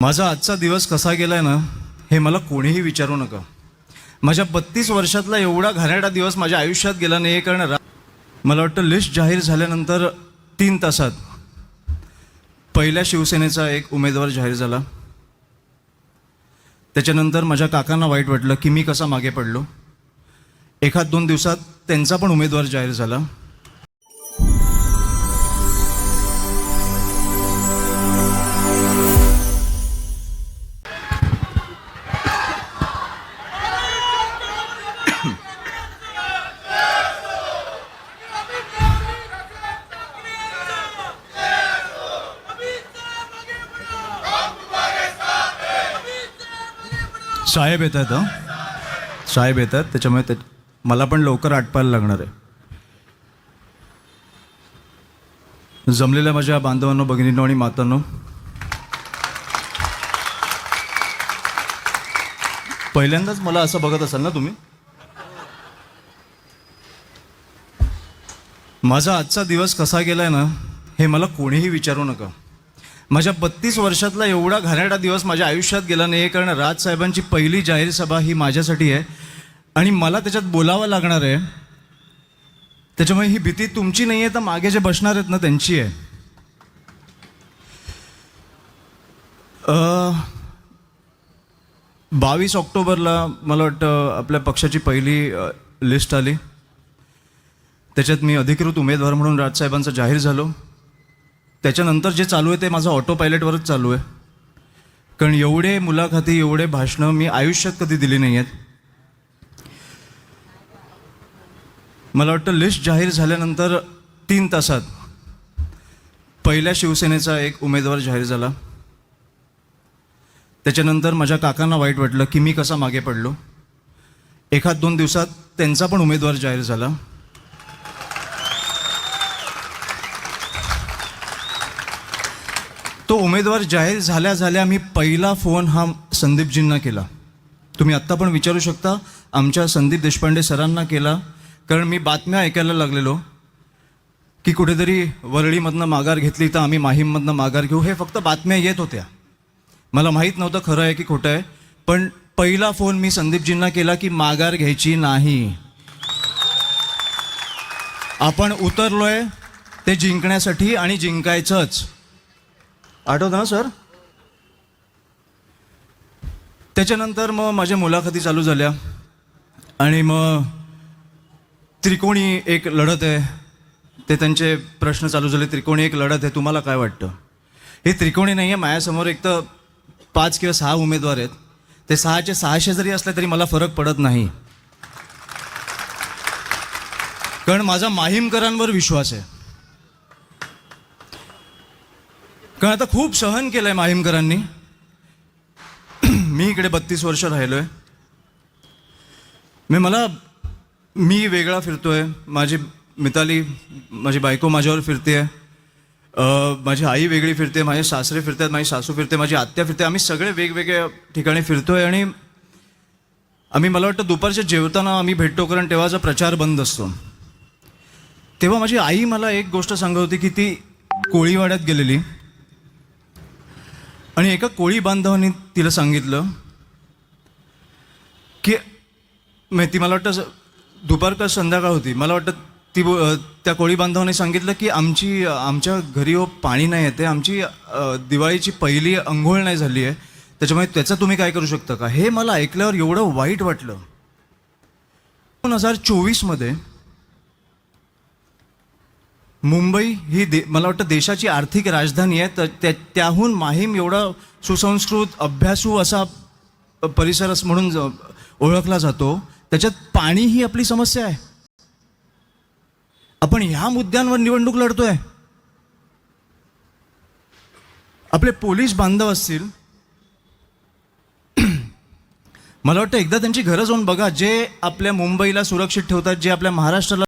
माझा आजचा दिवस कसा गेलाय ना हे मला कोणीही विचारू नका. माझ्या बत्तीस वर्षातला एवढा घाणेरडा दिवस माझ्या आयुष्यात गेला नाही कारण रा- मला वाटतं लिस्ट जाहीर झाल्यानंतर तीन तासात पहिल्या शिवसेनेचा एक उमेदवार जाहीर झाला. त्याच्यानंतर माझ्या काकांना वाईट वाटलं की मी कसा मागे पडलो. एखाद दोन दिवसात त्यांचा पण उमेदवार जाहीर झाला. साहेब येत आहेत हं. साहेब येत आहेत त्याच्यामुळे ते मला पण लवकर आटपायला लागणार आहे. जमलेल्या माझ्या बांधवांनो भगिनींनो आणि मातांनो. पहिल्यांदाच मला असं बघत असाल ना तुम्ही? माझा आजचा दिवस कसा गेलाय ना हे मला कोणीही विचारू नका. माझ्या बत्तीस वर्षातला एवढा घाणेरडा दिवस माझ्या आयुष्यात गेला नाही कारण राजसाहेबांची पहिली जाहीर सभा ही माझ्यासाठी आहे. आणि मला त्याच्यात बोलावं लागणार आहे. त्याच्यामुळे ही भीती तुमची नाही आहे तर मागे जे बसणार आहेत ना त्यांची आहे. बावीस ऑक्टोबरला मला वाटतं आपल्या पक्षाची पहिली लिस्ट आली. त्याच्यात मी अधिकृत उमेदवार म्हणून राजसाहेबांचा जाहीर झालो. त्याच्यानंतर जे चालू आहे ते माझं ऑटो पायलटवरच चालू आहे. कारण एवढे मुलाखती एवढे भाषणं मी आयुष्यात कधी दिली नाही आहेत मला वाटतं लिस्ट जाहीर झाल्यानंतर तीन तासात पहिल्या शिवसेनेचा एक उमेदवार जाहीर झाला. त्याच्यानंतर माझ्या काकांना वाईट वाटलं की मी कसा मागे पडलो. एखाद दोन दिवसात त्यांचा पण उमेदवार जाहीर झाला तो उमेदवार जाहीर झाल्या झाल्या मी पहिला फोन हा संदीपजींना केला. तुम्ही आत्ता पण विचारू शकता आमच्या संदीप देशपांडे सरांना केला. कारण मी बातम्या ऐकायला लागलेलो की कुठेतरी वरळीमधनं माघार घेतली तर आम्ही माहीममधनं माघार घेऊ. हे फक्त बातम्या येत होत्या. मला माहीत नव्हतं खरं आहे की खोटं आहे पण पहिला फोन मी संदीपजींना केला की माघार घ्यायची नाही. आपण उतरलोय ते जिंकण्यासाठी आणि जिंकायचंच. आठवतं ना सर? त्याच्यानंतर मग माझ्या मुलाखती चालू झाल्या. आणि मग त्रिकोणी एक लढत आहे. ते त्यांचे प्रश्न चालू झाले त्रिकोणी एक लढत आहे तुम्हाला काय वाटतं? हे त्रिकोणी नाही आहे माझ्यासमोर एक तर पाच किंवा सहा उमेदवार आहेत. ते सहाचे सहाशे जरी असले तरी मला फरक पडत नाही. कारण माझा माहीमकरांवर विश्वास आहे. कारण आता खूप सहन केलं आहे माहीमकरांनी? मी इकडे बत्तीस वर्ष राहिलो आहे मी मला मी वेगळा फिरतो आहे माझी मिताली माझी बायको माझ्यावर फिरते आहे माझी आई वेगळी फिरते माझे सासरे फिरतात माझी सासू फिरते माझी आत्या फिरते. आम्ही सगळे वेगवेगळ्या ठिकाणी फिरतो आहे आणि आम्ही मला वाटतं दुपारच्या जेवताना आम्ही भेटतो कारण तेव्हाचा प्रचार बंद असतो. तेव्हा माझी आई मला एक गोष्ट सांगत होती की ती कोळीवाड्यात गेलेली. आणि एका कोळी बांधवाने तिला सांगितलं की माहिती ती मला वाटतं दुपार का संध्याकाळ होती मला वाटतं ती बो- त्या कोळी बांधवाने सांगितलं की आमची आमच्या घरी हो पाणी नाही येते आमची दिवाळीची पहिली अंघोळ नाही झाली आहे त्याच्यामुळे त्याचं तुम्ही काय करू शकता का? हे मला ऐकल्यावर एवढं वाईट वाटलं. दोन हजार चोवीसमध्ये मुंबई ही दे मला वाटतं देशाची आर्थिक राजधानी आहे. तर त्या त्याहून माहीम एवढा सुसंस्कृत अभ्यासू असा परिसर म्हणून ओळखला जातो. त्याच्यात पाणी ही आपली समस्या आहे. आपण ह्या मुद्द्यांवर निवडणूक लढतोय. आपले पोलीस बांधव असतील. मला वाटतं एकदा त्यांची घरं जाऊन बघा. जे आपल्या मुंबईला सुरक्षित ठेवतात जे आपल्या महाराष्ट्राला